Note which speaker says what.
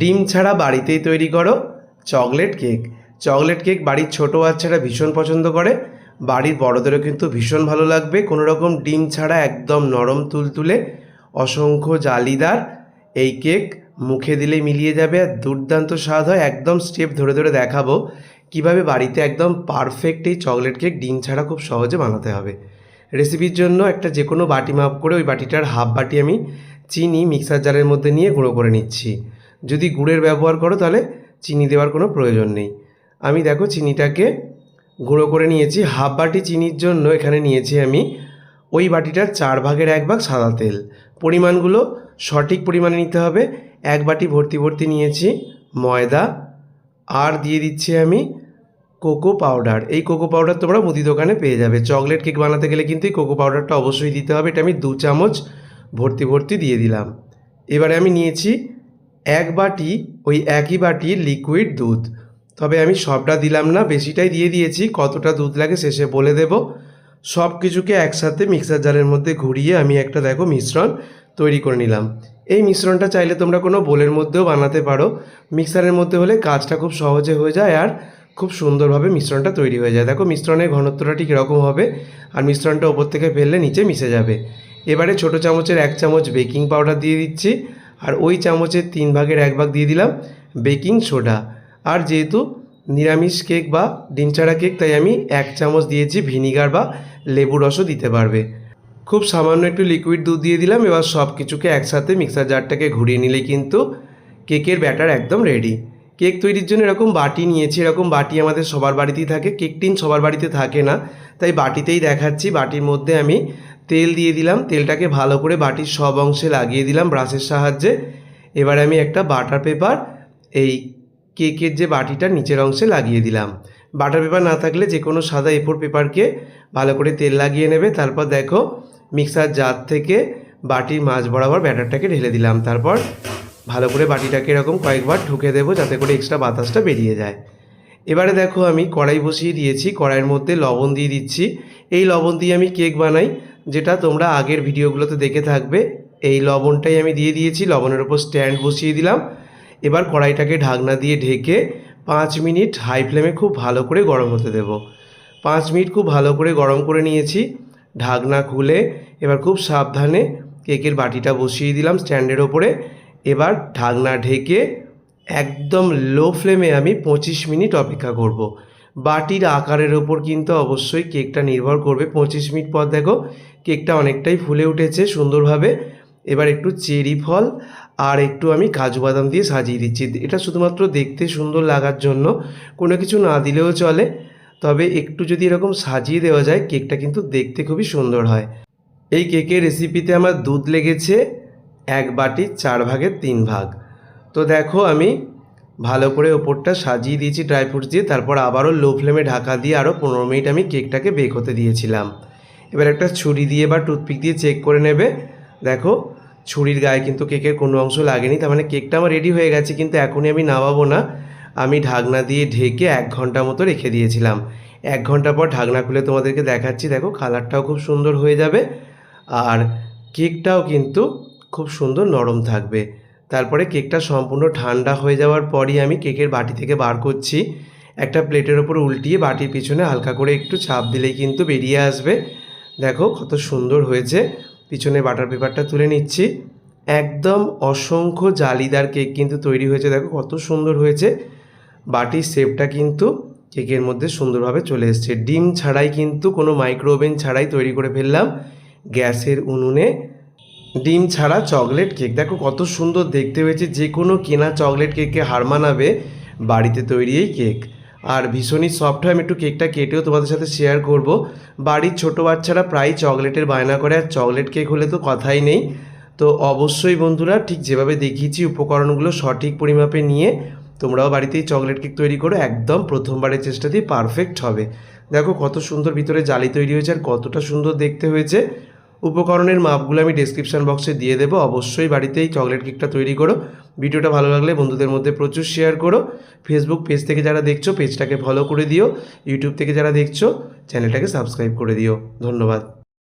Speaker 1: ডিম ছাড়া বাড়িতেই তৈরি করো চকলেট কেক। চকলেট কেক বাড়ির ছোটো বাচ্চারা ভীষণ পছন্দ করে। বাড়ির বড়দেরও কিন্তু ভীষণ ভালো লাগবে। কোনো রকম ডিম ছাড়া একদম নরম তুলতুলে অসংখ্য জালিদার এই কেক মুখে দিলে মিলিয়ে যাবে আর দুর্দান্ত স্বাদ হয়। একদম স্টেপ ধরে ধরে দেখাবো কীভাবে বাড়িতে একদম পারফেক্ট এই চকলেট কেক ডিম ছাড়া খুব সহজে বানাতে হবে। রেসিপির জন্য একটা যে কোনো বাটি মাপ করে ওই বাটিটার হাফ বাটি আমি চিনি মিক্সার জারের মধ্যে নিয়ে গুঁড়ো করে নিচ্ছি। যদি গুড়ের ব্যবহার করো তাহলে চিনি দেওয়ার কোনো প্রয়োজন নেই। আমি দেখো চিনিটাকে গুঁড়ো করে নিয়েছি, হাফ বাটি চিনির জন্য এখানে নিয়েছি আমি ওই বাটিটার চার ভাগের এক ভাগ সাদা তেল। পরিমাণগুলো সঠিক পরিমাণে নিতে হবে। এক বাটি ভর্তি ভর্তি নিয়েছি ময়দা আর দিয়ে দিচ্ছি আমি কোকো পাউডার। এই কোকো পাউডার তোমরা মুদি দোকানে পেয়ে যাবে। চকলেট কেক বানাতে গেলে কিন্তু এই কোকো পাউডারটা অবশ্যই দিতে হবে। এটা আমি দু চামচ ভর্তি ভর্তি দিয়ে দিলাম। এবারে আমি নিয়েছি এক বাটি, ওই একই বাটি লিকুইড দুধ। তবে আমি সবটা দিলাম না, বেশিটাই দিয়ে দিয়েছি। কতটা দুধ লাগে শেষে বলে দেব। সব কিছুকে একসাথে মিক্সার জারের মধ্যে ঘুরিয়ে আমি একটা, দেখো, মিশ্রণ তৈরি করে নিলাম। এই মিশ্রণটা চাইলে তোমরা কোনো বোলের মধ্যেও বানাতে পারো। মিক্সারের মধ্যে হলে কাজটা খুব সহজে হয়ে যায় আর খুব সুন্দরভাবে মিশ্রণটা তৈরি হয়ে যায়। দেখো, মিশ্রণের ঘনত্বটা ঠিক এরকম হবে আর মিশ্রণটা ওপর থেকে ফেললে নিচে মিশে যাবে। এবারে ছোট চামচের এক চামচ বেকিং পাউডার দিয়ে দিচ্ছি। আর ওই চামচের তিন ভাগের এক ভাগ দিয়ে দিলাম বেকিং সোডা। আর যেহেতু নিরামিষ কেক বা ডিম ছাড়া কেক, তাই আমি এক চামচ দিয়েছি ভিনিগার বা লেবু রসও দিতে পারবে। খুব সামান্য একটু লিকুইড দুধ দিয়ে দিলাম, এবার সব কিছুকে একসাথে মিক্সার জারটাকে ঘুরিয়ে নিলে কিন্তু কেকের ব্যাটার একদম রেডি কেক তৈরির জন্য এরকম বাটি নিয়েছি, এরকম বাটি আমাদের সবার বাড়িতেই থাকে, কেক টিন সবার বাড়িতে থাকে না, তাই বাটিতেই দেখাচ্ছি। বাটির মধ্যে আমি তেল দিয়ে দিলাম, তেলটাকে ভালো করে বাটির সব অংশে লাগিয়ে দিলাম ব্রাশের সাহায্যে। এবার আমি একটা বাটার পেপার, এই কেকের যে বাটিটা নিচের অংশে লাগিয়ে দিলাম। বাটার পেপার না থাকলে যে কোনো সাদা এফোর পেপারকে ভালো করে তেল লাগিয়ে নেবে। তারপর দেখো, মিক্সার জার থেকে বাটির মাছ বরাবর ব্যাটারটাকে ঢেলে দিলাম। তারপর ভালো করে বাটিটাকে এরকম কয়েকবার ঢুকে দেবো যাতে করে এক্সট্রা বাতাসটা বেরিয়ে যায়। এবারে দেখো আমি কড়াই বসিয়ে দিয়েছি, কড়াইয়ের মধ্যে লবণ দিয়ে দিচ্ছি। এই লবণ দিয়ে আমি কেক বানাই। যেটা তোমরা আগের ভিডিওগুলোতে দেখে থাকবে, এই লবণটাই আমি দিয়ে দিয়েছি, লবণের ওপর স্ট্যান্ড বসিয়ে দিলাম। এবার কড়াইটাকে ঢাকনা দিয়ে ঢেকে পাঁচ মিনিট হাই ফ্লেমে খুব ভালো করে গরম হতে দেব। পাঁচ মিনিট খুব ভালো করে গরম করে নিয়েছি, ঢাকনা খুলে এবার খুব সাবধানে কেকের বাটিটা বসিয়ে দিলাম স্ট্যান্ডের ওপরে। এবার ঢাকনা ঢেকে একদম লো ফ্লেমে আমি পঁচিশ মিনিট অপেক্ষা করব। বাটির আকারের ওপর কিন্তু অবশ্যই কেকটা নির্ভর করবে। পঁচিশ মিনিট পর দেখো, কেকটা অনেকটাই ফুলে উঠেছে সুন্দরভাবে। এবার একটু চেরি ফল আর একটু আমি কাজু বাদাম দিয়ে সাজিয়ে দিচ্ছি। এটা শুধুমাত্র দেখতে সুন্দর লাগার জন্য, কোনো কিছু না দিলেও চলে। তবে একটু যদি এরকম সাজিয়ে দেওয়া যায়, কেকটা কিন্তু দেখতে খুবই সুন্দর হয়। এই কেকের রেসিপিতে আমার দুধ লেগেছে এক বাটি, চার ভাগের তিন ভাগ। তো দেখো আমি ভালো করে ওপরটা সাজিয়ে দিয়েছি ড্রাই ফ্রুটস দিয়ে, তারপর আবারও লো ফ্লেমে ঢাকা দিয়ে আরও পনেরো মিনিট আমি কেকটাকে বেক হতে দিয়েছিলাম। এবার একটা ছুরি দিয়ে বা টুথপিক দিয়ে চেক করে নেবে। দেখো, ছুরির গায়ে কিন্তু কেকের কোনো অংশ লাগেনি, তার মানে কেকটা আমার রেডি হয়ে গেছে, কিন্তু এখনই আমি নামাবো না। আমি ঢাকনা দিয়ে ঢেকে এক ঘণ্টা মতো রেখে দিয়েছিলাম। এক ঘণ্টা পর ঢাকনা খুলে তোমাদেরকে দেখাচ্ছি, দেখো কালারটাও খুব সুন্দর হয়ে যাবে, আর কেকটাও কিন্তু খুব সুন্দর নরম থাকবে। তারপরে কেকটা সম্পূর্ণ ঠান্ডা হয়ে যাওয়ার পরই আমি কেকের বাটি থেকে বার করছি। একটা প্লেটের ওপর উল্টিয়ে বাটির পিছনে হালকা করে একটু চাপ দিলেই কিন্তু বেরিয়ে আসবে। দেখো কত সুন্দর হয়েছে। পিছনে বাটার পেপারটা তুলে নিচ্ছি। একদম অসংখ্য জালিদার কেক কিন্তু তৈরি হয়েছে। দেখো কত সুন্দর হয়েছে। বাটির শেপটা কিন্তু কেকের মধ্যে সুন্দরভাবে চলে এসছে। ডিম ছাড়াই কিন্তু কোনো মাইক্রো ওভেন ছাড়াই তৈরি করে ফেললাম। গ্যাসের উনুনে ডিম ছাড়া চকলেট কেক। দেখো কত সুন্দর দেখতে হয়েছে, যে কোনো কেনা চকলেট কেককে হার মানাবে বাড়িতে তৈরি এই কেক। আর ভীষণই সফট হয়, আমি একটু কেকটা কেটেও তোমাদের সাথে শেয়ার করব। বাড়ির ছোটো বাচ্চারা প্রায় চকলেটের বায়না করে, আর চকলেট কেক হলে তো কথাই নেই। তো অবশ্যই বন্ধুরা, ঠিক যেভাবে দেখিয়েছি উপকরণগুলো সঠিক পরিমাপে নিয়ে তোমরাও বাড়িতেই চকলেট কেক তৈরি করো, একদম প্রথমবারের চেষ্টাতেই পারফেক্ট হবে। দেখো কত সুন্দর ভিতরে জালি তৈরি হয়েছে, আর কতটা সুন্দর দেখতে হয়েছে। উপকরণের মাপগুলো আমি ডেসক্রিপশন বক্সে দিয়ে দেবো। অবশ্যই বাড়িতেই চকলেট কেকটা তৈরি করো। ভিডিওটা ভালো লাগলে বন্ধুদের মধ্যে প্রচুর শেয়ার করো। ফেসবুক পেজ থেকে যারা দেখছ পেজটাকে ফলো করে দিও। ইউটিউব থেকে যারা দেখছ চ্যানেলটাকে সাবস্ক্রাইব করে দিও। ধন্যবাদ।